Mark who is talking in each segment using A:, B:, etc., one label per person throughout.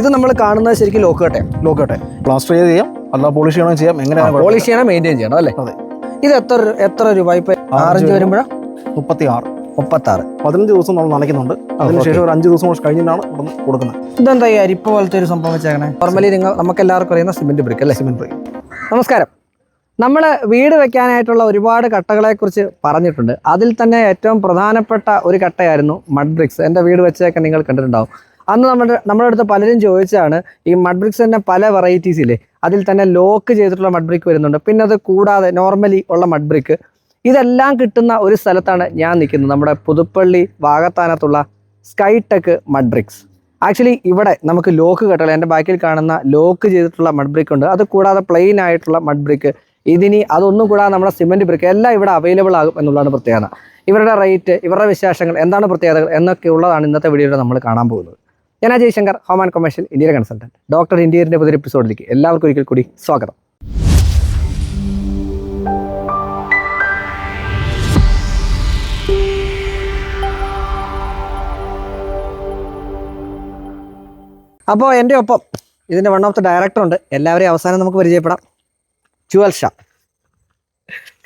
A: ഇത് നമ്മൾ കാണുന്നത് ശരിക്കും ലോക്ക് കട്ടയാണ്
B: ലോക്കട്ടെ പ്ലാസ്റ്റർ ചെയ്ത് ചെയ്യാം. അല്ല പോളിഷ് ചെയ്യണം ചെയ്യാം? എങ്ങനെയാണ്
A: പോളിഷ് ചെയ്യണം മെയിന്റെയിൻ ചെയ്യണം അല്ലേ?
B: അതെ.
A: ഇത് എത്ര എത്ര രൂപ? ഇപ്പൊ ആറഞ്ച് വരുമ്പോഴാ
B: മുപ്പത്തി ആറ്
A: മുപ്പത്തി ആറ്
B: പതിനഞ്ച് ദിവസം നമ്മൾ നനയ്ക്കുന്നുണ്ട്. അതിനുശേഷം ഒരു അഞ്ച് ദിവസം കൂടെ കഴിഞ്ഞിട്ടാണ് ഇവിടുന്ന് കൊടുക്കുന്നത്.
A: ഇതെന്താ ഈ അരിപ്പ പോലത്തെ ഒരു സംഭവം വെച്ചേക്കണേ? നോർമലി നിങ്ങൾ നമുക്ക് എല്ലാവർക്കും അറിയുന്ന സിമെന്റ് ബ്രിക്ക് അല്ലേ?
B: സിമെന്റ് ബ്രിക്ക്
A: നമസ്കാരം. നമ്മൾ വീട് വെക്കാനായിട്ടുള്ള ഒരുപാട് കട്ടകളെക്കുറിച്ച് പറഞ്ഞിട്ടുണ്ട്. അതിൽ തന്നെ ഏറ്റവും പ്രധാനപ്പെട്ട ഒരു കട്ടയായിരുന്നു മഡ് ബ്രിക്സ് എന്റെ വീട് വെച്ചേക്കാൻ നിങ്ങൾ കണ്ടിട്ടുണ്ടാവും. അന്ന് നമ്മുടെ നമ്മുടെ അടുത്ത് പലരും ചോദിച്ചാണ് ഈ മഡ് ബ്രിക്സ് തന്നെ പല വെറൈറ്റീസ് ഇല്ലേ? അതിൽ തന്നെ ലോക്ക് ചെയ്തിട്ടുള്ള മഡ് ബ്രിക്ക് വരുന്നുണ്ട്. പിന്നെ അത് കൂടാതെ നോർമലി ഉള്ള മഡ് ബ്രിക്ക് ഇതെല്ലാം കിട്ടുന്ന ഒരു സ്ഥലത്താണ് ഞാൻ നിൽക്കുന്നത്. നമ്മുടെ പുതുപ്പള്ളി വാഗത്താനത്തുള്ള സ്കൈടെക് മഡ് ബ്രിക്സ് ആക്ച്വലി ഇവിടെ നമുക്ക് ലോക്ക് കെട്ടല എന്റെ ബാക്കിൽ കാണുന്ന ലോക്ക് ചെയ്തിട്ടുള്ള മഡ് ബ്രിക്ക് ഉണ്ട്. അത് കൂടാതെ പ്ലെയിൻ ആയിട്ടുള്ള മഡ് ബ്രിക്ക് ഇതിനി അതൊന്നും കൂടാതെ നമ്മുടെ സിമെന്റ് ബ്രിക്ക് എല്ലാം ഇവിടെ അവൈലബിൾ ആകും എന്നുള്ളതാണ് പ്രത്യേകത. ഇവരുടെ റേറ്റ് ഇവരുടെ വിശേഷങ്ങൾ എന്താണ് പ്രത്യേകതകൾ എന്നൊക്കെ ഉള്ളതാണ് ഇന്നത്തെ വീഡിയോയിൽ നമ്മൾ കാണാൻ പോകുന്നത്. ഞാൻ Ajay Shankar home and commercial ഇന്ത്യയിലെ കൺസൾട്ടന്റ് ഡോക്ടർ ഇന്ത്യയുടെ പുതിയ എപ്പിസോഡിലേക്ക് എല്ലാവർക്കും ഒരിക്കൽ കൂടി സ്വാഗതം. അപ്പോൾ എന്റെ ഒപ്പം ഇതിന്റെ വൺ ഓഫ് ദ ഡയറക്ടർ ഉണ്ട്. എല്ലാവരെയും അവസാനം നമുക്ക് പരിചയപ്പെടാം. ജുവൽ ഷാ.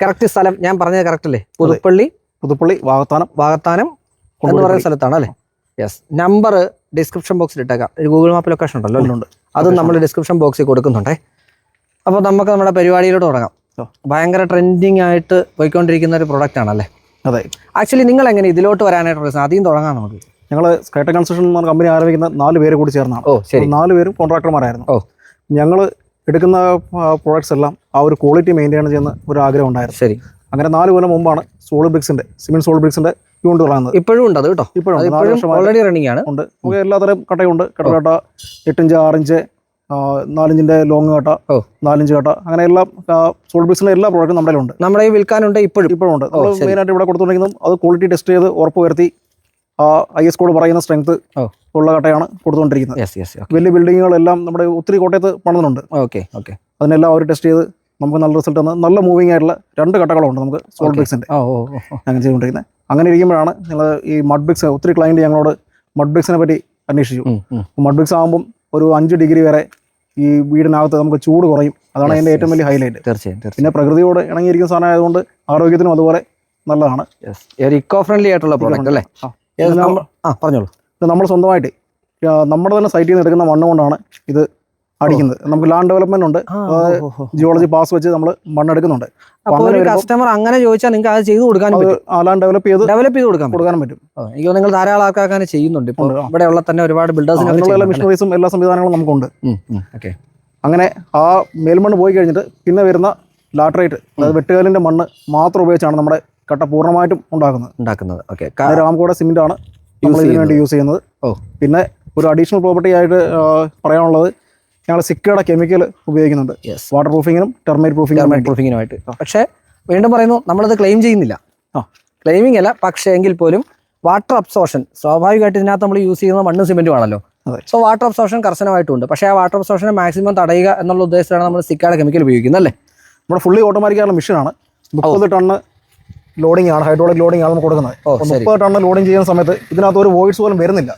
A: കറക്റ്റ് സ്ഥലം ഞാൻ പറഞ്ഞത് കറക്റ്റ് അല്ലേ? പുതുപ്പള്ളി.
B: പുതുപ്പള്ളി വാഗത്താനം.
A: വാഗത്താനം എന്ന് പറയുന്ന സ്ഥലത്താണ് അല്ലേ? യെസ് നമ്പർ ഡിസ്ക്രിപ്ഷൻ ബോക്സിൽ ഇട്ടേക്കാം. ഒരു ഗൂഗിൾ മാപ്പ് ലൊക്കേഷൻ ഉണ്ടല്ലോ
B: ഉണ്ട്
A: അതും നമ്മൾ ഡിസ്ക്രിപ്ഷൻ ബോക്സിൽ കൊടുക്കുന്നുണ്ടേ. അപ്പോൾ നമുക്ക് നമ്മുടെ പരിപാടിയിലോട്ട് തുടങ്ങാം. ഭയങ്കര ട്രെൻഡിങ് ആയിട്ട് പോയിക്കൊണ്ടിരിക്കുന്ന ഒരു പ്രൊഡക്റ്റ് ആണല്ലേ?
B: അതെ.
A: ആക്ച്വലി നിങ്ങൾ എങ്ങനെ ഇതിലോട്ട് വരാനായിട്ട് ആദ്യം തുടങ്ങാം നമുക്ക്.
B: ഞങ്ങൾ സ്കേട്ട കൺസ്ട്രക്ഷൻ എന്ന കമ്പനി ആരംഭിക്കുന്ന നാല് പേര് കൂടി ചേർന്നാണ്.
A: ഓ ശരി.
B: നാല് പേരും കോൺട്രാക്ടർമാരായിരുന്നു
A: ഓ.
B: ഞങ്ങൾ എടുക്കുന്ന പ്രോഡക്റ്റ്സ് എല്ലാം ആ ഒരു ക്വാളിറ്റി മെയിന്റെയിൻ ചെയ്യുന്ന ഒരു ആഗ്രഹം ഉണ്ടായിരുന്നു.
A: ശരി.
B: അങ്ങനെ നാല് കൊല്ലം മുമ്പാണ് സോളിഡ് ബ്രിക്സിന്റെ സിമെന്റ് സോളിഡ് ബ്രിക്സിന്റെ യൂണിറ്റ് തുടങ്ങുന്നത്
A: ഇപ്പോഴും ഉണ്ട് അത് കേട്ടോ.
B: ഇപ്പോഴും
A: ഓൾറെഡി റണ്ണിങ് ആണ്.
B: ഉണ്ട്. നമുക്ക് എല്ലാത്തരം കട്ടയുണ്ട്. കട്ടകട്ട എട്ടിഞ്ച് ആറിഞ്ച് നാലിഞ്ചിന്റെ ലോങ് കട്ട. നാലിഞ്ച് കട്ട അങ്ങനെ എല്ലാം സോൾഡ് ബ്രിക്സിന്റെ എല്ലാ പ്രോഡക്റ്റും നമ്മുടെ ഉണ്ട്
A: നമ്മുടെ വിൽക്കാനുണ്ട് ഇപ്പോഴും.
B: ഇപ്പോഴും ഉണ്ട്. നമ്മൾ
A: ആയിട്ട്
B: മെയിനായിട്ട് ഇവിടെ കൊടുത്തുണ്ടെങ്കിലും അത് ക്വാളിറ്റി ടെസ്റ്റ് ചെയ്ത് ഉറപ്പ് വരുത്തി ആ ഐ എസ് കോഡ് പറയുന്ന സ്ട്രെങ്ത് ഉള്ള കട്ടയാണ് കൊടുത്തുകൊണ്ടിരിക്കുന്നത്. വലിയ ബിൽഡിങ്ങുകളെല്ലാം നമ്മുടെ ഒത്തിരി കോട്ടയത്ത് പണിതുണ്ട്.
A: ഓക്കെ ഓക്കെ
B: അതിനെല്ലാം അവർ ടെസ്റ്റ് ചെയ്ത് നമുക്ക് നല്ല റിസൾട്ട് തന്നെ നല്ല മൂവിങ് ആയിട്ടുള്ള രണ്ട് കട്ടകളുണ്ട് നമുക്ക് സോൾഡ്
A: ബിക്സിന്റെ
B: ബ്രിക്സിന്റെ അങ്ങനെ ചെയ്തുകൊണ്ടിരിക്കുന്നത്. അങ്ങനെ ഇരിക്കുമ്പോഴാണ് ഞങ്ങൾ ഈ മഡ് ബ്രിക്സ് ഒത്തിരി ക്ലയന്റ് ഞങ്ങളോട് മഡ് ബ്രിക്സിനെ പറ്റി അന്വേഷിച്ചു. മഡ്ബിക്സ് ആകുമ്പം ഒരു അഞ്ച് ഡിഗ്രി വരെ ഈ വീടിനകത്ത് നമുക്ക് ചൂട് കുറയും. അതാണ് അതിന്റെ ഏറ്റവും വലിയ ഹൈലൈറ്റ്
A: തീർച്ചയായും
B: പിന്നെ പ്രകൃതിയോട് ഇണങ്ങിയിരിക്കുന്ന സാധനം ആയതുകൊണ്ട് ആരോഗ്യത്തിനും അതുപോലെ നല്ലതാണ്.
A: ഇക്കോ ഫ്രണ്ട്ലി ആയിട്ടുള്ള പ്രോഡക്റ്റ് അല്ലേ?
B: ആ.
A: പറഞ്ഞോളൂ.
B: നമ്മൾ സ്വന്തമായിട്ട് നമ്മുടെ തന്നെ സൈറ്റിൽ നിന്ന് എടുക്കുന്ന മണ്ണ് കൊണ്ടാണ് ഇത് അടിക്കുന്നത്. നമുക്ക് ലാൻഡ് ഡെവലപ്മെന്റ് ഉണ്ട്. ജിയോളജി പാസ് വെച്ച് നമ്മൾ മണ്ണെടുക്കുന്നുണ്ട്.
A: അപ്പോൾ
B: അങ്ങനെ
A: ഒരു കസ്റ്റമർ അങ്ങനെ ചോദിച്ചാൽ നിങ്ങൾക്ക് അത് ചെയ്തു
B: ആ ലാൻഡ് ഡെവലപ്പ് ചെയ്ത്
A: ഡെവലപ്പ് ചെയ്ത് കൊടുക്കാൻ
B: കൊടുക്കാൻ പറ്റും.
A: എനിക്ക് നിങ്ങൾ ധാരാളം ആൾക്കാർ ചെയ്യുന്നുണ്ട്. ഇപ്പോൾ ഇവിടെയുള്ള തന്നെ ഒരുപാട്
B: അതിനുള്ള മിഷനറീസും എല്ലാ സംവിധാനങ്ങളും നമുക്കുണ്ട്.
A: ഓക്കെ
B: അങ്ങനെ ആ മേൽമണ്ണ് പോയി കഴിഞ്ഞിട്ട് പിന്നെ വരുന്ന ലാട്രേറ്റ് അതായത് വെട്ടുകാലിന്റെ മണ്ണ് മാത്രം ഉപയോഗിച്ചാണ് നമ്മുടെ കട്ട പൂർണമായിട്ടും ഉണ്ടാക്കുന്നത്.
A: ഉണ്ടാക്കുന്നത്. ഓക്കെ
B: രാമകോട രാംകോട സിമെന്റ് ആണ് നമ്മൾ ഇതിനു വേണ്ടി യൂസ് ചെയ്യുന്നത്.
A: ഓ.
B: പിന്നെ ഒരു അഡീഷണൽ പ്രോപ്പർട്ടി ആയിട്ട് പറയാനുള്ളത് ഞങ്ങൾ സിക്കയുടെ കെമിക്കൽ ഉപയോഗിക്കുന്നുണ്ട്. വാട്ടർ പ്രൂഫിങ്ങിനും ടെർമൈറ്റ് പ്രൂഫിങ്ങിനും
A: പ്രൂഫിങ്ങിനുമായിട്ട് പക്ഷേ വീണ്ടും പറയുന്നു നമ്മളത് ക്ലെയിം ചെയ്യുന്നില്ല.
B: ആ.
A: ക്ലെയിമിംഗ് അല്ല പക്ഷേ എങ്കിൽ പോലും വാട്ടർ അബ്സോർഷൻ സ്വാഭാവികമായിട്ട് ഇതിനകത്ത് നമ്മൾ യൂസ് ചെയ്യുന്ന മണ്ണും സിമെന്റും ആണല്ലോ. സോ വാട്ടർ അബ്സോർഷൻ കർശനമായിട്ടുണ്ട്. പക്ഷേ ആ വാട്ടർ അബ്സോർഷനെ മാക്സിമം തടയുക എന്നുള്ള ഉദ്ദേശത്തിലാണ് നമ്മൾ സിക്കാടെ കെമിക്കൽ ഉപയോഗിക്കുന്നത് അല്ലേ?
B: നമ്മുടെ ഫുള്ളി ഓട്ടോമാറ്റിക് ആയിട്ടുള്ള മെഷീനാണ് മുപ്പത് ടണ്ണ് ലോഡിംഗ് ആണ് ഹൈഡ്രോളിക് ലോഡിംഗ് ആണ് കൊടുക്കുന്നത്. മുപ്പത് ടണ്ണ് ലോഡിംഗ് ചെയ്യുന്ന സമയത്ത് ഇതിനകത്ത് ഒരു വോയിഡ്സ് പോലും വരുന്നില്ല.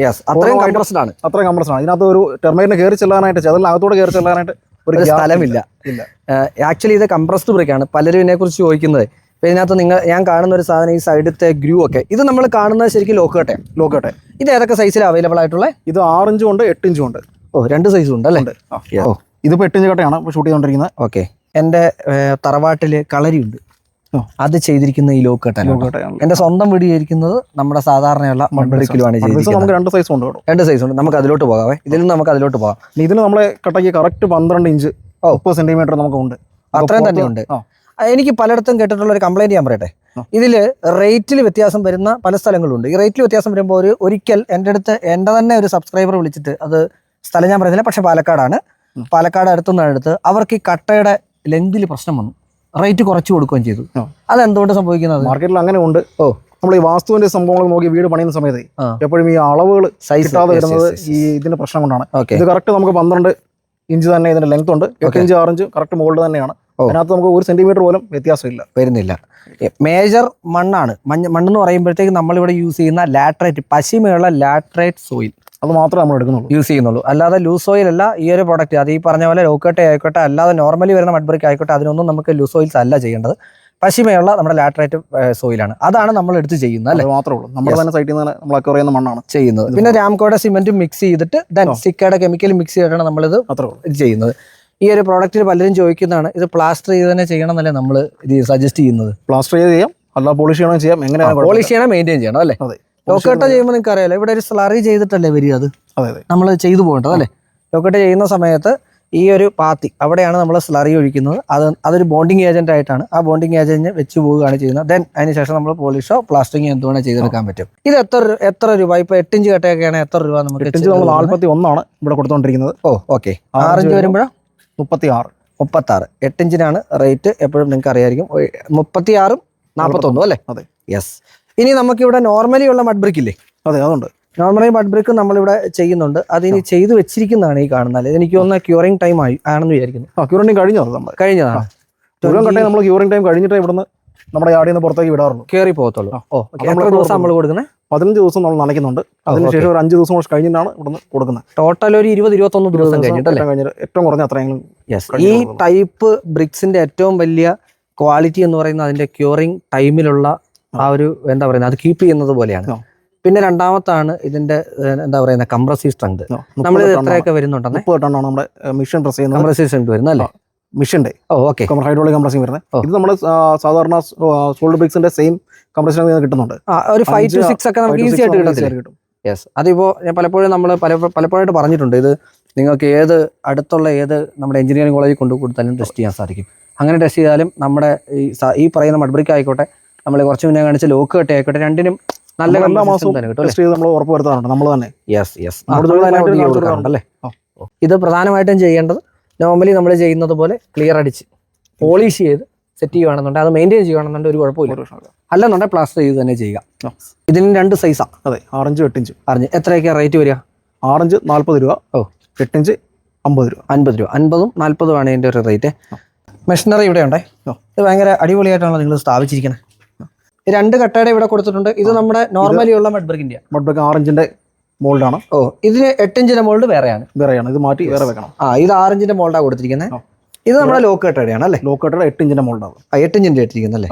A: യെസ് അത്രയും കംപ്രസ്ഡ് ആണ്.
B: അത്രയും കംപ്രസ്ഡ് ആണ്. ഇതിനകത്ത് ഒരു ടെർമൈറ്റിന് കയറി ചെല്ലാനായിട്ട് ചെതലിനകത്തോട് കയറി ചെല്ലാനായിട്ട് ഒരു
A: സ്ഥലമില്ല. ആക്ച്വലി ഇത് കംപ്രസ്ഡ് ബ്രേക്കാണ് പലരും ഇതിനെക്കുറിച്ച് ചോദിക്കുന്നത്. ഇപ്പൊ ഇതിനകത്ത് നിങ്ങൾ ഞാൻ കാണുന്ന ഒരു സാധനം ഈ സൈഡത്തെ ഗ്രൂ ഒക്കെ. ഇത് നമ്മൾ കാണുന്നത് ശരിക്കും ലോക്കട്ടെ
B: ലോക്കട്ടെ
A: ഇത് ഏതൊക്കെ സൈസിൽ അവൈലബിൾ ആയിട്ടുള്ള?
B: ഇത് ആറ് ഇഞ്ചും ഉണ്ട് എട്ട് ഇഞ്ചും ഉണ്ട്.
A: ഓ രണ്ട് സൈസും ഉണ്ട് അല്ലേ?
B: ഉണ്ട്. ഓ ഇതിപ്പോ എട്ട് ഇഞ്ച് കട്ടയാണ് ഇപ്പോൾ ഷൂട്ട് ചെയ്തുകൊണ്ടിരിക്കുന്നത്
A: ഓക്കെ എന്റെ തറവാട്ടിൽ കളരിയുണ്ട്. അത് ചെയ്തിരിക്കുന്ന ഈ ലോക്ക് കട്ടയാണ് എന്റെ സ്വന്തം വീട് ചെയ്തിരിക്കുന്നത് നമ്മുടെ സാധാരണയുള്ള മൺബ്രിക്കിലുമാണ്
B: നമുക്ക്
A: ചെയ്തിരിക്കുന്നത്.
B: രണ്ട് സൈസ് ഉണ്ട്
A: രണ്ട് സൈസ് ഉണ്ട് നമുക്ക് അതിലോട്ട് പോകാവേ. ഇതിൽ നിന്ന് നമുക്ക് അതിലോട്ട് പോകാം.
B: ഇതിന് നമ്മളെ കട്ടയ്ക്ക് കറക്റ്റ് പന്ത്രണ്ട് ഇഞ്ച്. മുപ്പത് സെന്റിമീറ്റർ നമുക്കുണ്ട്
A: അത്രയും തന്നെ ഉണ്ട് എനിക്ക് പലയിടത്തും കേട്ടിട്ടുള്ള ഒരു കംപ്ലൈന്റ് ഞാൻ പറയട്ടെ.
B: ഇതിൽ
A: ഇതിൽ റേറ്റിൽ വ്യത്യാസം വരുന്ന പല സ്ഥലങ്ങളുണ്ട്. ഈ റേറ്റിൽ വ്യത്യാസം വരുമ്പോൾ ഒരു ഒരിക്കൽ എന്റെ അടുത്ത് എന്റെ തന്നെ ഒരു സബ്സ്ക്രൈബർ വിളിച്ചിട്ട് അത് സ്ഥലം ഞാൻ പറയുന്നില്ല പക്ഷെ പാലക്കാടാണ്. പാലക്കാട് അടുത്തുനിന്ന് അടുത്ത് അവർക്ക് ഈ കട്ടയുടെ ലെങ്തിൽ പ്രശ്നം വന്നു. റേറ്റ് കുറച്ച് കൊടുക്കുകയും ചെയ്തു. അതെന്തുകൊണ്ട് സംഭവിക്കുന്നത്?
B: മാർക്കറ്റിൽ അങ്ങനെ ഉണ്ട്.
A: ഓ.
B: നമ്മൾ ഈ വാസ്തുവിന്റെ സംഭവങ്ങൾ നോക്കി വീട് പണിയുന്ന സമയത്ത് എപ്പോഴും ഈ അളവുകൾ
A: സൈസ്
B: കിട്ടാതെ വരുന്നത് ഈ ഇതിന്റെ പ്രശ്നം കൊണ്ടാണ്. ഇത് കറക്റ്റ് നമുക്ക് പന്ത്രണ്ട് ഇഞ്ച് തന്നെ ഇതിന്റെ ലെങ്ത് ഉണ്ട്. എട്ട് ഇഞ്ച് ആറ് ഇഞ്ച് കറക്റ്റ് മുകളിൽ തന്നെയാണ്. അതിനകത്ത് നമുക്ക് ഒരു സെന്റിമീറ്റർ പോലും വ്യത്യാസമില്ല.
A: വരുന്നില്ല. മേജർ മണ്ണാണ്. മഞ്ഞ മണ്ണെന്ന് പറയുമ്പോഴത്തേക്ക് നമ്മളിവിടെ യൂസ് ചെയ്യുന്ന ലാട്രേറ്റ് പശിമയുള്ള ലാട്രേറ്റ് സോയിൽ.
B: അത് മാത്രമേ നമ്മൾ എടുക്കുന്നുള്ളൂ.
A: യൂസ് ചെയ്യുന്നുള്ളൂ. അല്ലാതെ ലൂസ് ഓയിൽ അല്ല ഈ ഒരു പ്രൊഡക്റ്റ് അത് ഈ പറഞ്ഞ പോലെ ലോക്കട്ടെ ആയിക്കോട്ടെ അല്ലാതെ നോർമലി വരുന്ന മഡ്ബ്രിക്ക് ആയിക്കോട്ടെ അതിനൊന്നും നമുക്ക് ലൂസ് ഓയിൽസ് അല്ല ചെയ്യേണ്ടത്. പശിമയുള്ള നമ്മുടെ ലാട്രേറ്റ് സോയിലാണ്. അതാണ് നമ്മൾ എടുത്ത് ചെയ്യുന്നത് അല്ലേ?
B: മാത്രമേ ഉള്ളൂ. നമ്മുടെ തന്നെ സൈറ്റിൽ നിന്ന് നമ്മൾ അക്വർ മണ്ണാണ്.
A: ചെയ്യുന്നത്. പിന്നെ രാംകോയുടെ സിമെന്റും മിക്സ് ചെയ്തിട്ട് ദൻ സിക്കയുടെ കെമിക്കൽ മിക്സ് ചെയ്തിട്ടാണ് നമ്മളിത് ചെയ്യുന്നത്. ഈ ഒരു പ്രോഡക്റ്റിൽ പലരും ചോദിക്കുന്നതാണ് ഇത് പ്ലാസ്റ്റർ ചെയ്ത് തന്നെ ചെയ്യണം എന്നല്ലേ നമ്മൾ ഇത് സജസ്റ്റ് ചെയ്യുന്നത്?
B: പ്ലാസ്റ്റർ ചെയ്ത് ചെയ്യാം അല്ല പോളിഷ് ചെയ്യണം ചെയ്യാം എങ്ങനെയാണ്
A: പോളിഷ് ചെയ്യണം മെയിന്റെയിൻ ചെയ്യണം അല്ലേ?
B: അതെ
A: ലോക്കട്ട ചെയ്യുമ്പോൾ നിങ്ങൾക്ക് അറിയാലോ ഇവിടെ ഒരു സ്ലറി ചെയ്തിട്ടല്ലേ വരിക അത്? നമ്മൾ ചെയ്തു പോകേണ്ടത് അല്ലേ? ലോക്കട്ട് ചെയ്യുന്ന സമയത്ത് ഈ ഒരു പാത്തി അവിടെയാണ് നമ്മൾ സ്ലറി ഒഴിക്കുന്നത്. അത് അതൊരു ബോണ്ടിങ് ഏജന്റ് ആയിട്ടാണ്. ആ ബോണ്ടിങ് ഏജന്റ് വെച്ച് പോവുകയാണ് ചെയ്യുന്നത്. ദെൻ അതിനുശേഷം നമ്മൾ പോളിഷോ പ്ലാസ്റ്ററിങ് എന്തുവേണേ ചെയ്തെടുക്കാൻ പറ്റും. ഇത് എത്ര എത്ര രൂപ? ഇപ്പൊ എട്ടിഞ്ച് കട്ടയൊക്കെയാണ് എത്ര രൂപ നമുക്ക്
B: നാല്പത്തി ഒന്നാണ് ഇവിടെ കൊടുത്തോണ്ടിരിക്കുന്നത്.
A: ഓ ഓക്കെ
B: ആറിഞ്ച്
A: വരുമ്പോഴോ?
B: മുപ്പത്തി ആറ്
A: മുപ്പത്താറ്. എട്ടിഞ്ചിനാണ് റേറ്റ് എപ്പോഴും നിങ്ങൾക്ക് അറിയായിരിക്കും മുപ്പത്തി ആറും നാൽപ്പത്തൊന്നും അല്ലേ?
B: അതെ.
A: യെസ് ഇനി നമുക്കിവിടെ നോർമലി ഉള്ള മഡ് ബ്രിക്ക് ഇല്ലേ?
B: അതെ അതുണ്ട്.
A: നോർമലി മഡ് ബ്രിക്ക് നമ്മളിവിടെ ചെയ്യുന്നുണ്ട്. അതിനി ചെയ്തു വെച്ചിരിക്കുന്നതാണ് ഈ കാണുന്നത്. എനിക്ക് ഒന്ന് ക്യൂറിംഗ് ടൈം ആയി ആണെന്ന് വിചാരിക്കുന്നു.
B: ആ ക്യൂറിംഗ് കഴിഞ്ഞോ നമ്മൾ.
A: കഴിഞ്ഞതാണ്.
B: മുഴുവൻ കട്ടയും നമ്മൾ ക്യൂറിംഗ് ടൈം കഴിഞ്ഞിട്ട് ഇവിടുന്ന് നമ്മുടെ നിന്ന് പുറത്തേക്ക് വിടാറുള്ളൂ.
A: കയറി പോകത്തുള്ളൂ. ഓ
B: നമ്മൾ
A: എത്ര ദിവസം നമ്മൾ കൊടുക്കുന്നത്
B: പതിനഞ്ച് ദിവസം നമ്മൾ നനയ്ക്കുന്നുണ്ട്. അതിനുശേഷം ഒരു അഞ്ച് ദിവസം കഴിഞ്ഞിട്ടാണ് ഇവിടുന്ന് കൊടുക്കുന്നത്.
A: ടോട്ടൽ ഒരു ഇരുപത് ഇരുപത്തൊന്ന് ദിവസം
B: കഴിഞ്ഞിട്ട് ഏറ്റവും കുറഞ്ഞ അത്രയെങ്കിലും
A: ഈ ടൈപ്പ് ബ്രിക്സിന്റെ ഏറ്റവും വലിയ ക്വാളിറ്റി എന്ന് പറയുന്നത് അതിന്റെ ക്യൂറിങ് ടൈമിലുള്ള ആ. ഒരു എന്താ പറയുന്നത്? അത് കീപ്പ് ചെയ്യുന്നത് പോലെയാണ്. പിന്നെ രണ്ടാമത്താണ് ഇതിന്റെ എന്താ പറയുന്നത്? കംപ്രസീവ് സ്ട്രെങ്ത് നമ്മൾ എത്രയൊക്കെ വരുന്നുണ്ടെന്ന്?
B: നമ്മുടെ മിഷൻ പ്രസ് ചെയ്യുന്നത്.
A: കംപ്രസീവ് സ്ട്രെങ്ത് വരുന്നത് ഓ ഓക്കെ.
B: ഹൈഡ്രോളിക് കംപ്രസിംഗ് വരുന്നത് ഇത് നമ്മൾ സാധാരണ സോൾഡ് ബ്രിക്സിന്റെ സെയിം കംപ്രഷൻ കിട്ടുന്നുണ്ട്.
A: ഒരു ഫൈവ് ടു സിക്സ് ഒക്കെ നമുക്ക് ഈസി ആയിട്ട്
B: കിട്ടും.
A: യെസ് അതിപ്പോൾ ഞാൻ പലപ്പോഴും നമ്മൾ പല പലപ്പോഴായിട്ട് പറഞ്ഞിട്ടുണ്ട് ഇത് നിങ്ങൾക്ക് ഏത് അടുത്തുള്ള ഏത് നമ്മുടെ എഞ്ചിനീയറിംഗ് കോളേജിൽ കൊണ്ടു കൊടുത്താലും ടെസ്റ്റ് ചെയ്യാൻ സാധിക്കും. അങ്ങനെ ടെസ്റ്റ് ചെയ്താലും നമ്മുടെ ഈ ഈ പറയുന്ന മഡ്ബ്രിക്ക് ആയിക്കോട്ടെ നമ്മൾ കുറച്ച് മുന്നേ കാണിച്ച ലോക്ക് കെട്ടി ആയിക്കോട്ടെ രണ്ടിനും നല്ല
B: നല്ല എല്ലാ മാസവും ചെയ്ത് നമ്മൾ ഉറപ്പ് വരുത്താറുണ്ട് നമ്മൾ തന്നെ.
A: Yes yes. അല്ലേ ഇത് പ്രധാനമായിട്ടും ചെയ്യേണ്ടത് നോർമലി നമ്മൾ ചെയ്യുന്നത് പോലെ ക്ലിയർ അടിച്ച് പോളിഷ് ചെയ്ത് സെറ്റ് ചെയ്യുകയാണെന്നുണ്ടെങ്കിൽ അത് മെയിന്റെയിൻ ചെയ്യുകയാണെന്നുണ്ടെങ്കിൽ ഒരു കുഴപ്പമില്ല. അല്ലെന്നുണ്ടെങ്കിൽ പ്ലാസ്റ്റർ ചെയ്ത് തന്നെ ചെയ്യുക. ഇതിന് രണ്ട് സൈസാണ്
B: അതെ ആറഞ്ച് എട്ടിഞ്ച്
A: അറിഞ്ഞ് എത്രയൊക്കെയാണ് റേറ്റ് വരിക?
B: ആറഞ്ച് നാൽപ്പത് രൂപ
A: ഓ.
B: എട്ടിഞ്ച് അമ്പത് രൂപ.
A: അൻപത് രൂപ. അൻപതും നാൽപ്പതും ആണ് ഇതിന്റെ ഒരു റേറ്റ് മെഷീനറി ഇവിടെ ഉണ്ടേ. ഇത് ഭയങ്കര അടിപൊളിയായിട്ടാണ് നിങ്ങൾ സ്ഥാപിച്ചിരിക്കുന്നത് രണ്ട് കട്ടയുടെ ഇവിടെ കൊടുത്തിട്ടുണ്ട്. ഇത് നമ്മുടെ നോർമലി ഉള്ള മഡ്ബർഗിന്റെ
B: മഡ്ബർഗ് ആറഞ്ചിന്റെ മോൾഡാണ്.
A: ഓ ഇതിന് എട്ടിഞ്ചിന്റെ മോൾഡ് വേറെയാണ്.
B: വേറെയാണ്. ഇത് മാറ്റി വേറെ വെക്കണം.
A: ആ ഇത് ആറിഞ്ചിന്റെ മോൾഡാണ് കൊടുത്തിരിക്കുന്നത്. ഇത് നമ്മുടെ ലോക്കേട്ടയുടെയാണ് അല്ലേ?
B: ലോക്കേട്ടയുടെ എട്ടിഞ്ചിന്റെ മോൾഡാണ്.
A: ആ എട്ടിഞ്ചിന്റെ ഇട്ടിരിക്കുന്നത് അല്ലേ?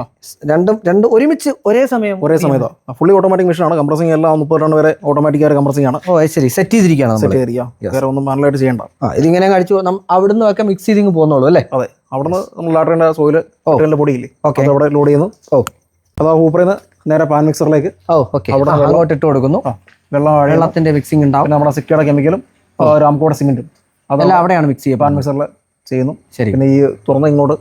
A: രണ്ടും രണ്ട് ഒരുമിച്ച് ഒരേ സമയം
B: ഒരേ സമയത്താണ് ഫുള്ളി ഓട്ടോമാറ്റിക് മെഷീനാണ് കംപ്രസിംഗ് എല്ലാം മുപ്പത് രണ്ട് വരെ ഓട്ടോമാറ്റിക് ആയ കംപ്രസിംഗ് ആണ്.
A: ഓ ശരി. സെറ്റ് ചെയ്തിരിക്കുകയാണ്
B: സെറ്റ് ചെയ്തിരിക്കുക വേറെ ഒന്നും മാനുവലായിട്ട് ചെയ്യണ്ട.
A: ആ ഇതിങ്ങനെ കഴിച്ചു അവിടുന്ന് ഒക്കെ മിക്സ് ചെയ്തിങ് പോകുന്നുള്ളൂ അല്ലേ?
B: അതെ. അവിടുന്ന് നമ്മൾ ലാട്ടറിന്റെ സോയിൽ കുട്ടികളുടെ പൊടിയില്ലേ?
A: ഓക്കെ
B: അവിടെ ലോഡ് ചെയ്യുന്നു.
A: ഓ.
B: അതാ ഹൂപ്പറിന്ന് നേരെ പാൻ മിക്സറിലേക്ക്
A: ഓ ഓക്കെ
B: അവിടെ
A: ഇട്ട് കൊടുക്കുന്നു. വെള്ളത്തിന്റെ മിക്സിംഗ് ഉണ്ടാവും.
B: നമ്മുടെ സിക്കയുടെ കെമിക്കലും രാംകോടെ സിമെന്റും
A: അതെല്ലാം അവിടെയാണ് മിക്സ്
B: ചെയ്യുക
A: പാൻ
B: മിക്സറിൽ ചെയ്യുന്നു.
A: ശരി.
B: പിന്നെ ഈ തുറന്ന് ഇങ്ങോട്ട്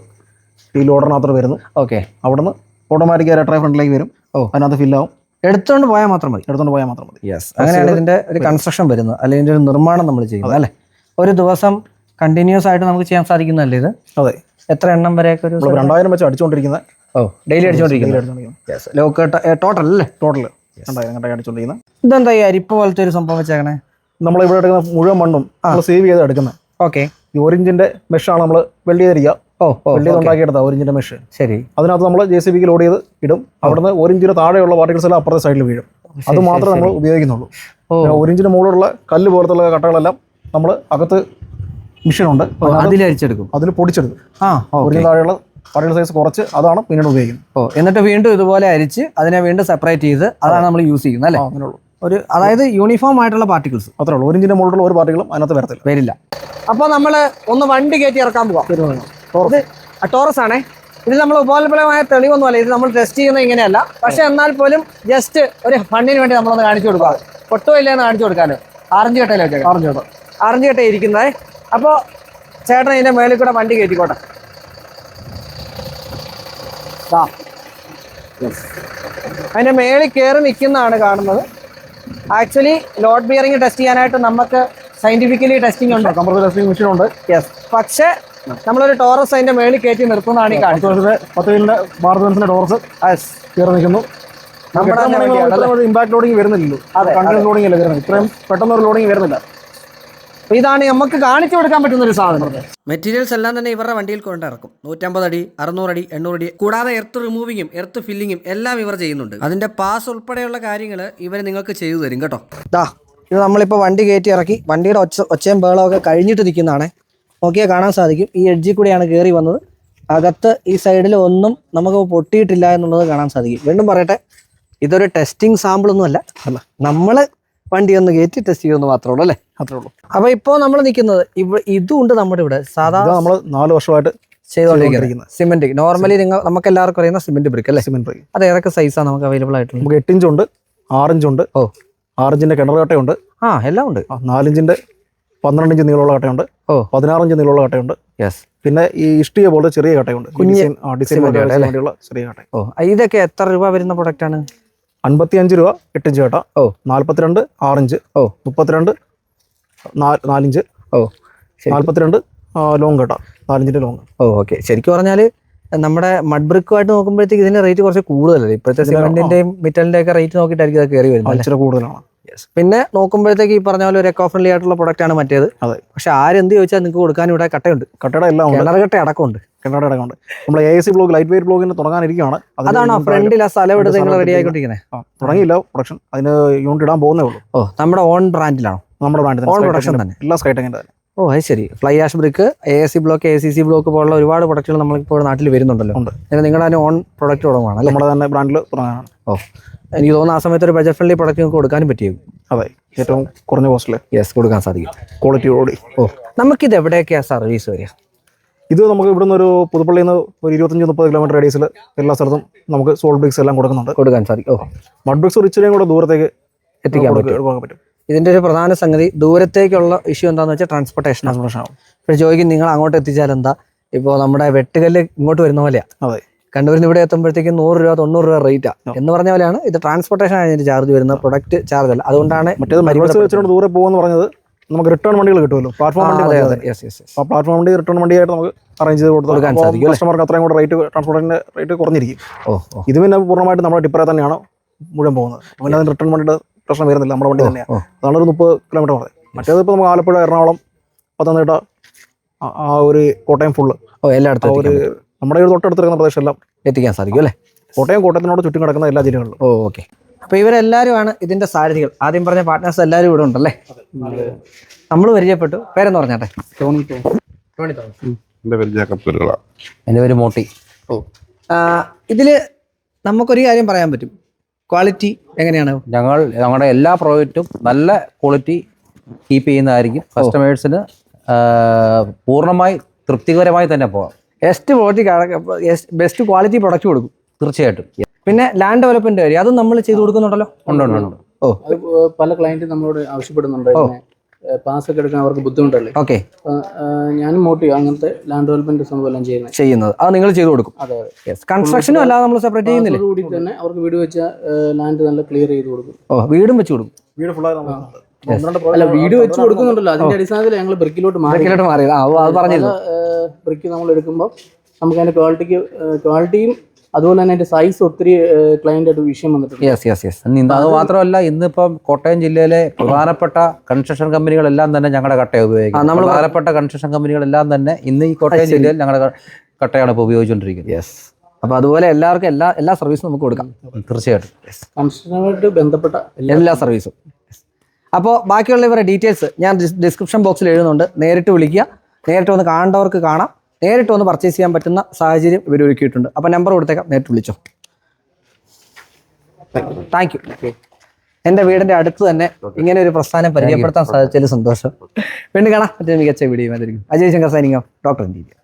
B: ഈ ലോഡറിനകത്ത് വരുന്നു.
A: ഓക്കെ.
B: അവിടുന്ന് ഓട്ടോമാറ്റിക് റെട്രൈ ഫ്രണ്ടിലേക്ക് വരും.
A: ഓ.
B: അതിനകത്ത് ഫില്ലാവും
A: എടുത്തുകൊണ്ട് പോയാൽ മാത്രം മതി.
B: എടുത്തുകൊണ്ട് പോയാൽ മാത്രം മതി.
A: യെസ് അങ്ങനെയാണ് ഇതിന്റെ ഒരു കൺസ്ട്രക്ഷൻ വരുന്നത്. അല്ലെങ്കിൽ ഇതിന്റെ ഒരു നിർമ്മാണം നമ്മൾ ചെയ്യുന്നത് അല്ലേ? ഒരു ദിവസം കണ്ടിന്യൂസ് ആയിട്ട് നമുക്ക് ചെയ്യാൻ സാധിക്കുന്നതല്ലേ ഇത്?
B: അതെ.
A: എത്ര എണ്ണം വരെയൊക്കെ ഒരു
B: രണ്ടായിരം വെച്ച് അടിച്ചുകൊണ്ടിരിക്കുന്നത്
A: ഓ ഡെയിലി അടിച്ചുകൊണ്ടിരിക്കുന്നത് ലോക്ക് ടോട്ടൽ അല്ലേ?
B: ടോട്ടൽ
A: ഇതെന്താ ഈ അരിപ്പ പോലത്തെ ഒരു സംഭവം വെച്ചേക്കണേ?
B: നമ്മൾ ഇവിടെ എടുക്കുന്ന മുഴുവൻ മണ്ണും നമ്മൾ സേവ് ചെയ്ത് എടുക്കുന്നത്
A: ഓക്കെ
B: ഈ ഓറിഞ്ചിന്റെ മെഷാണ് നമ്മൾ വെൽഡ് ചെയ്തിരിക്കുക
A: ഓ ഓ
B: വെൽഡ് ചെയ്ത് ഉണ്ടാക്കിയെടുത്ത ഓറിഞ്ചിന്റെ മെഷ്
A: ശരി.
B: അതിനകത്ത് നമ്മൾ ജെ സി ബിക്ക് ലോഡ് ചെയ്ത് ഇടും. അവിടുന്ന് ഓറിഞ്ചിന് താഴെയുള്ള പാർട്ടിക്കൽസ് എല്ലാം അപ്പുറത്തെ സൈഡിൽ വീഴും. അത് മാത്രമേ നമ്മൾ ഉപയോഗിക്കുന്നുള്ളൂ.
A: ഓ
B: പിന്നെ ഓറിഞ്ചിന് മുകളിലുള്ള കല്ല് പോലത്തുള്ള കട്ടകളെല്ലാം നമ്മൾ അകത്ത് മെഷീനുണ്ട്
A: അതിൽ അരിച്ചെടുക്കും
B: അതിൽ പൊടിച്ചെടുക്കും.
A: ആ
B: ഓറിഞ്ചിന് താഴെയുള്ള പാർട്ടിക്കൽ സൈസ് കുറച്ച് അതാണ് പിന്നീട് ഉപയോഗിക്കുന്നത്.
A: ഓ എന്നിട്ട് വീണ്ടും ഇതുപോലെ അരിച്ച് അതിനെ വീണ്ടും സെപ്പറേറ്റ് ചെയ്ത് അതാണ് നമ്മൾ യൂസ് ചെയ്യുന്നത് അല്ലേ?
B: അങ്ങനെയുള്ളൂ.
A: ഒരു അതായത് യൂണിഫോം ആയിട്ടുള്ള പാർട്ടിക്കിൾസ്
B: അത്രേ ഉള്ളൂ. ഒരു ഇഞ്ചിന്റെ മുകളിലുള്ള ഒരു പാർട്ടികളും അതിനകത്ത് വരത്തില്ല.
A: വരില്ല. അപ്പോൾ നമ്മൾ ഒന്ന് വണ്ടി കയറ്റി ഇറക്കാൻ പോവാം. ഇത് ടോറസ് ആണേ. ഇത് നമ്മൾ ഉപോത്ഫലമായ തെളിവൊന്നുമല്ല. ഇത് നമ്മൾ ടെസ്റ്റ് ചെയ്യുന്നത് ഇങ്ങനെയല്ല. പക്ഷെ എന്നാൽ പോലും ജസ്റ്റ് ഒരു ഫണ്ടിന് വേണ്ടി നമ്മളൊന്ന് കാണിച്ചു കൊടുക്കാം. പൊട്ടോ ഇല്ലെന്ന് കാണിച്ചു കൊടുക്കാൻ ആറഞ്ച് കട്ടയിൽ വെച്ചേക്കാം?
B: ആറഞ്ച് കെട്ടോ.
A: ആറഞ്ച് കട്ട ഇരിക്കുന്നത് അപ്പോൾ ചേട്ടൻ ഇതിന്റെ മേളിൽ കൂടെ വണ്ടി കയറ്റിക്കോട്ടെ. ദാ. അതിന്റെ മേളിൽ കയറി നിൽക്കുന്നതാണ് കാണുന്നത്. ആക്ച്വലി ലോഡ് ബിയറിംഗ് ടെസ്റ്റ് ചെയ്യാനായിട്ട് നമുക്ക് സയന്റിഫിക്കലി ടെസ്റ്റിംഗ് ഉണ്ട്.
B: കമ്പ്രസർ ടെസ്റ്റിംഗ് മെഷീൻ ഉണ്ട്.
A: യെസ് പക്ഷേ നമ്മളൊരു ടോറസ് അതിന്റെ മേളിൽ കയറ്റി നിർത്തുന്നതാണ് ഈ
B: കാണുന്നത്
A: കാണിച്ചത്
B: പത്ത് ടോർസ് കയറി നിൽക്കുന്നു.
A: നമ്മുടെ?
B: ഇമ്പാക്ട് ലോഡിങ് വരുന്നില്ലല്ലോ.
A: അതെ,
B: കണ്ടിന്യൂസ് ലോഡിംഗ് അല്ലേ വരുന്നത്? ഇത്രയും പെട്ടെന്ന് ഒരു ലോഡിംഗ് വരുന്നില്ല.
A: അപ്പൊ ഇതാണ് നമുക്ക് കാണിച്ചു കൊടുക്കാൻ പറ്റുന്ന ഒരു സാധനം. മെറ്റീരിയൽസ് എല്ലാം തന്നെ ഇവരുടെ വണ്ടിയിൽ കൊണ്ടിറക്കും നൂറ്റമ്പത് അടി അറുന്നൂറ് അടി എണ്ണൂറ് അടി. കൂടാതെ എർത്ത് റിമൂവിങ്ങും എർത്ത് ഫില്ലിങ്ങും എല്ലാം ഇവർ ചെയ്യുന്നുണ്ട്. അതിന്റെ പാസ് ഉൾപ്പെടെയുള്ള കാര്യങ്ങൾ ഇവർ നിങ്ങൾക്ക് ചെയ്തു തരും കേട്ടോ. ദാ ഇത് നമ്മളിപ്പോൾ വണ്ടി കയറ്റി ഇറക്കി വണ്ടിയുടെ ഒച്ച ഒച്ചയും ബേളമൊക്കെ കഴിഞ്ഞിട്ട് നിൽക്കുന്നതാണ്. നോക്കിയാൽ കാണാൻ സാധിക്കും. ഈ എഡ്ജിൽ കൂടിയാണ് കയറി വന്നത്. അകത്ത് ഈ സൈഡിൽ ഒന്നും നമുക്ക് പൊട്ടിയിട്ടില്ല എന്നുള്ളത് കാണാൻ സാധിക്കും. വീണ്ടും പറയട്ടെ ഇതൊരു ടെസ്റ്റിംഗ് സാമ്പിൾ ഒന്നും അല്ല അല്ല നമ്മൾ വണ്ടി ഒന്ന് കയറ്റി ടെസ്റ്റ് ചെയ്യുമെന്ന് മാത്രമേ ഉള്ളൂ അല്ലേ?
B: അത്രേ ഉള്ളൂ.
A: അപ്പൊ ഇപ്പോൾ നമ്മൾ നിൽക്കുന്നത് ഇവിടെ ഇതുണ്ട് നമ്മുടെ ഇവിടെ.
B: സാധാരണ നമ്മൾ നാല് വർഷമായിട്ട്
A: ചെയ്തുകൊണ്ടിരിക്കുന്നത് സിമെന്റ് നോർമലി നിങ്ങൾ നമുക്ക് എല്ലാവർക്കും അറിയുന്ന സിമെന്റ് ബ്രിക്ക് അല്ലേ?
B: സിമെന്റ് ബ്രിക്ക്
A: അത് ഏതൊക്കെ സൈസാണ് നമുക്ക് അവൈലബിൾ ആയിട്ടുള്ളത്?
B: നമുക്ക് എട്ട് ഇഞ്ചുണ്ട് ആറിഞ്ചുണ്ട്
A: ഓ.
B: ആറിഞ്ചിന്റെ കിണർ കട്ടയുണ്ട്.
A: ആ എല്ലാം ഉണ്ട്.
B: നാലിഞ്ചിന്റെ പന്ത്രണ്ട് ഇഞ്ച് നീളമുള്ള കട്ടയുണ്ട്
A: ഓ.
B: പതിനാറ് ഇഞ്ച് നീളമുള്ള കട്ടയുണ്ട്.
A: യെസ്
B: പിന്നെ ഈ ഇഷ്ടിക പോലെ ചെറിയ കട്ടയുണ്ട്. ഡിസൈൻ ചെറിയ കട്ട.
A: ഓ ഇതൊക്കെ എത്ര രൂപ വരുന്ന പ്രൊഡക്റ്റ് ആണ്?
B: അൻപത്തി അഞ്ച് രൂപ എട്ടിഞ്ച്
A: ഓ.
B: നാല്പത്തിരണ്ട് ആറിഞ്ച്.
A: ഓ.
B: മുപ്പത്തിരണ്ട് നാലിഞ്ച്.
A: ഓ.
B: നാൽപ്പത്തിരണ്ട് ലോങ് കേട്ടോ. നാലിഞ്ചിന്റെ ലോങ്
A: ഓ ഓക്കെ. ശരിക്കും പറഞ്ഞാൽ നമ്മുടെ മഡ് ബ്രിക്കുമായിട്ട് നോക്കുമ്പോഴത്തേക്ക് ഇതിന്റെ റേറ്റ് കുറച്ച് കൂടുതലല്ലേ? ഇപ്പോഴത്തെ സിമെന്റിന്റെയും മെറ്റലിന്റെ ഒക്കെ റേറ്റ് നോക്കിയിട്ടായിരിക്കും അത് കയറി വരുന്നത്?
B: ഇച്ചിരി കൂടുതലാണ്.
A: പിന്നെ നോക്കുമ്പോഴത്തേക്ക് ഈ പറഞ്ഞ പോലെ ഒരു എക്കോ ഫ്രണ്ട്ലി ആയിട്ടുള്ള പ്രൊഡക്റ്റ് ആണ് മറ്റേത്.
B: അതെ.
A: പക്ഷെ ആരെന്ത് ചോദിച്ചാൽ നിങ്ങൾക്ക് കൊടുക്കാൻ ഇവിടെ കട്ടയുണ്ട്.
B: കട്ടയുടെ എല്ലാം ഉണ്ട്.
A: കിണർ കട്ട അടക്കമുണ്ട്.
B: കിണറുടെ അടക്കമുണ്ട്. നമ്മൾ A C block light weight ബ്ലോഗിന് തുടങ്ങാനിരിക്കുകയാണ്
A: അതാണ് ഫ്രണ്ടിൽ ആ സ്ഥലം എടുത്ത് നിങ്ങൾ റെഡി ആയിക്കൊണ്ടിരിക്കുന്നത്
B: തുടങ്ങിയില്ല പ്രൊഡക്ഷൻ അതിന് യൂണിറ്റ് ഇടാൻ പോകുന്നേ ഉള്ളൂ.
A: ഓ നമ്മുടെ ഓൺ ബ്രാൻഡിലാണോ
B: നമ്മുടെ ബ്രാൻഡ്
A: ഓൺ പ്രൊഡക്ഷൻ തന്നെ.
B: എല്ലാ സ്കൈറ്റങ്ങിന്റെ തന്നെ.
A: ഓ അത് ശരി. Fly ash brick A C block A C C block പോലുള്ള ഒരുപാട് പ്രൊഡക്റ്റുകൾ നമ്മളിപ്പോൾ നാട്ടിൽ വരുന്നുണ്ടല്ലോ.
B: ഉണ്ട്.
A: പിന്നെ നിങ്ങളുടെ തന്നെ ഓൺ പ്രൊഡക്റ്റ് തുടങ്ങുകയാണ്
B: നമ്മുടെ തന്നെ ബ്രാൻഡിൽ തുടങ്ങാനാണ്.
A: ഓ എനിക്ക് തോന്നുന്നു ആ സമയത്ത് ഒരു ബജറ്റ് ഫ്രണ്ട്ലി പ്രൊഡക്റ്റ് നിങ്ങൾക്ക് കൊടുക്കാനും പറ്റിയും?
B: അതെ ഏറ്റവും കുറഞ്ഞ കോസ്റ്റിൽ
A: യെസ് കൊടുക്കാൻ സാധിക്കും.
B: ക്വാളിറ്റിയോടി
A: ഓ നമുക്കിത് എവിടെയൊക്കെയാണ് സർവീസ് വരിക?
B: ഇത് നമുക്ക് ഇവിടുന്ന് ഒരു പുതുപ്പള്ളിയിൽ നിന്ന് ഒരു ഇരുപത്തഞ്ച് മുപ്പത് കിലോമീറ്റർ റേഡിയസിൽ എല്ലാ സ്ഥലത്തും നമുക്ക് സോൾ ബ്രിക്സ് എല്ലാം കൊടുക്കുന്നുണ്ട്.
A: കൊടുക്കാൻ സാധിക്കും. ഓ.
B: മഡ് ബ്രിക്സ് ഒരു ഇച്ചിരിയും കൂടെ ദൂരത്തേക്ക്
A: എത്തിക്കാൻ പറ്റും. ഇതിന്റെ ഒരു പ്രധാന സംഗതി ദൂരത്തേക്കുള്ള ഇഷ്യൂ എന്താണെന്ന് വെച്ചാൽ ട്രാൻസ്പോർട്ടേഷൻ
B: ആണ്. ആവും.
A: ഇപ്പോൾ ചോദിക്കും നിങ്ങൾ അങ്ങോട്ട് എത്തിച്ചാൽ എന്താ? ഇപ്പോൾ നമ്മുടെ വെട്ടുകല്ല് ഇങ്ങോട്ട് വരുന്ന പോലെയാണ്
B: അതെ.
A: കണ്ണൂരിൽ ഇവിടെ എത്തുമ്പോഴത്തേക്കും നൂറ് രൂപ തൊണ്ണൂറ് രൂപ റേറ്റാ എന്ന് പറഞ്ഞ പോലെയാണ് ഇത് ട്രാൻസ്പോർട്ടേഷൻ ആയിട്ട് ചാർജ് വരുന്ന പ്രൊഡക്റ്റ് ചാർജ് അല്ല. അതുകൊണ്ടാണ്
B: മറ്റേത് ദൂരെ പോകുന്ന പറഞ്ഞത് നമുക്ക് റിട്ടേൺ വണ്ടികൾ കിട്ടുമല്ലോ. പ്ലാറ്റ്ഫോം വണ്ടി അതെ അതിന്.
A: യെസ് യെസ്
B: ആ പ്ലാറ്റ്ഫോം വണ്ടി റിട്ടേൺ വണ്ടി ആയിട്ട് നമുക്ക് അറേഞ്ച് ചെയ്ത്
A: കൊടുക്കാൻ സാധിക്കും
B: കസ്റ്റമർക്ക് അത്രയും കൂടെ റേറ്റ് ട്രാൻസ്പോർട്ടേഷന്റെ റേറ്റ് കുറഞ്ഞിരിക്കും. ഇത് പിന്നെ പൂർണമായിട്ട് നമ്മുടെ ടിപ്പറെ തന്നെയാണ് മുഴുവൻ പോകുന്നത്. പിന്നെ അതിന് റിട്ടേൺ വണ്ടിയുടെ പ്രശ്നം വരുന്നില്ല. നമ്മുടെ വണ്ടി തന്നെയാണ് അതാണ് ഒരു മുപ്പത് കിലോമീറ്റർ മതി മറ്റേത് ഇപ്പോൾ നമുക്ക് ആലപ്പുഴ എറണാകുളം പത്തനംതിട്ട ആ- ആ ഒരു കോട്ടയം ഫുള്ള്
A: എല്ലായിടത്തും
B: ഒരു. നമ്മുടെ ഒരു തൊട്ടടുത്തിരിക്കുന്ന പ്രദേശമെല്ലാം
A: എത്തിക്കാൻ സാധിക്കും അല്ലേ?
B: കോട്ടയം കോട്ടയത്തിനോട് ചുറ്റും കിടക്കുന്ന എല്ലാ ജില്ലകളിലും.
A: ഓ ഓക്കെ. അപ്പോൾ ഇവരെല്ലാവരുമാണ് ഇതിന്റെ സാരഥികൾ. ആദ്യം പറഞ്ഞ പാർട്ട്നേഴ്സ് എല്ലാവരും ഇവിടെ ഉണ്ടല്ലേ? നമ്മൾ പരിചയപ്പെട്ടു. പേരെന്ന് പറഞ്ഞാട്ടെ? Tony Tony. തോമസ്
C: എന്റെ പേര് ജേക്കബ് തുരുകള
A: എന്റെ പേര് മോട്ടി. ഓ. ഇതിൽ നമുക്കൊരു കാര്യം പറയാൻ പറ്റും. ക്വാളിറ്റി എങ്ങനെയാണ്?
D: ഞങ്ങൾ ഞങ്ങളുടെ എല്ലാ പ്രോജക്റ്റും നല്ല ക്വാളിറ്റി കീപ്പ് ചെയ്യുന്നതായിരിക്കും. കസ്റ്റമേഴ്സിന് പൂർണമായി തൃപ്തികരമായി തന്നെ പോകാം
A: best quality best quality product കൊടുക്കും.
D: തീർച്ചയായിട്ടും.
A: പിന്നെ ലാൻഡ് ഡെവലപ്മെന്റ് കാര്യം അതും നമ്മൾ ചെയ്തു കൊടുക്കുന്നുണ്ടല്ലോ?
D: ഉണ്ടോ
A: ഓ.
E: അത് പല ക്ലയന്റ് നമ്മളോട് ആവശ്യപ്പെടുന്നുണ്ട്. പാസ് ഒക്കെ എടുക്കാൻ അവർക്ക് ബുദ്ധിമുട്ടല്ലേ?
A: ഓക്കെ.
E: ഞാൻ മോട്ടീവ് അങ്ങനത്തെ ലാൻഡ് ഡെവലപ്മെന്റ് സംഭവം ചെയ്യുന്നത്.
A: ചെയ്യുന്നത്. അത് നിങ്ങൾ ചെയ്തു കൊടുക്കും.
E: അതെ
A: കൺസ്ട്രക്ഷനും അല്ലാതെ നമ്മൾ സെപ്പറേറ്റ് ചെയ്യുന്നില്ല?
E: കൂടി തന്നെ അവർക്ക് വീട് വെച്ച ലാൻഡ് നല്ല ക്ലിയർ ചെയ്ത് കൊടുക്കും.
A: ഓ വീടും വെച്ച് കൊടുക്കും.
B: വീട് ഫുള്ളായി
E: അല്ല വീട് വെച്ച് കൊടുക്കുന്നുണ്ടല്ലോ. അതിന്റെ അടിസ്ഥാനത്തിൽ ഞങ്ങൾ ബ്രിക്കിലോട്ട് മാറി.
A: ബ്രേക്കിലോട്ട് മാറിയത് അത് പറഞ്ഞില്ല
E: ബ്രിക്ക് നമ്മൾ എടുക്കുമ്പോൾ നമുക്ക് അതിന്റെ ക്വാളിറ്റിക്ക് ക്വാളിറ്റിയും അതുപോലെ തന്നെ അതിന്റെ സൈസ് ഒത്തിരി ക്ലയന്റ് ആയിട്ട് വിഷയം വന്നിട്ടുണ്ട്.
A: യെസ് യെസ് യെസ്
D: അത് മാത്രമല്ല ഇന്നിപ്പം കോട്ടയം ജില്ലയിലെ പ്രധാനപ്പെട്ട കൺസ്ട്രക്ഷൻ കമ്പനികളെല്ലാം തന്നെ ഞങ്ങളുടെ
A: കട്ടയെ ഉപയോഗിക്കും
D: പ്രധാനപ്പെട്ട കൺസ്ട്രക്ഷൻ കമ്പനികളെല്ലാം തന്നെ ഇന്ന് ഈ കോട്ടയം ജില്ലയിൽ ഞങ്ങളുടെ കട്ടയാണ് ഇപ്പോൾ ഉപയോഗിച്ചുകൊണ്ടിരിക്കുന്നത്.
A: യെസ് അപ്പോൾ അതുപോലെ എല്ലാവർക്കും എല്ലാ എല്ലാ സർവീസും നമുക്ക് കൊടുക്കാം.
D: തീർച്ചയായിട്ടും.
E: കൺസ്ട്രക്ഷനുമായിട്ട് ബന്ധപ്പെട്ട എല്ലാ
A: സർവീസും അപ്പോൾ ബാക്കിയുള്ള ഇവരുടെ ഡീറ്റെയിൽസ് ഞാൻ ഡിസ്ക്രിപ്ഷൻ ബോക്സിൽ എഴുതുന്നുണ്ട്. നേരിട്ട് വിളിക്കുക. നേരിട്ട് വന്ന് കാണേണ്ടവർക്ക് കാണാം. നേരിട്ട് വന്ന് പർച്ചേസ് ചെയ്യാൻ പറ്റുന്ന സാഹചര്യം ഇവർ ഒരുക്കിയിട്ടുണ്ട്. അപ്പോൾ നമ്പർ കൊടുത്തേക്കാം. നേരിട്ട് വിളിച്ചോ. താങ്ക് യു എന്റെ വീടിന്റെ അടുത്ത് തന്നെ ഇങ്ങനെ ഒരു പ്രസ്ഥാനം പരിചയപ്പെടുത്താൻ സാധിച്ചതിൽ സന്തോഷം. വീണ്ടും കാണാം. മറ്റൊരു മികച്ച video Ajay Shankar signing doctor India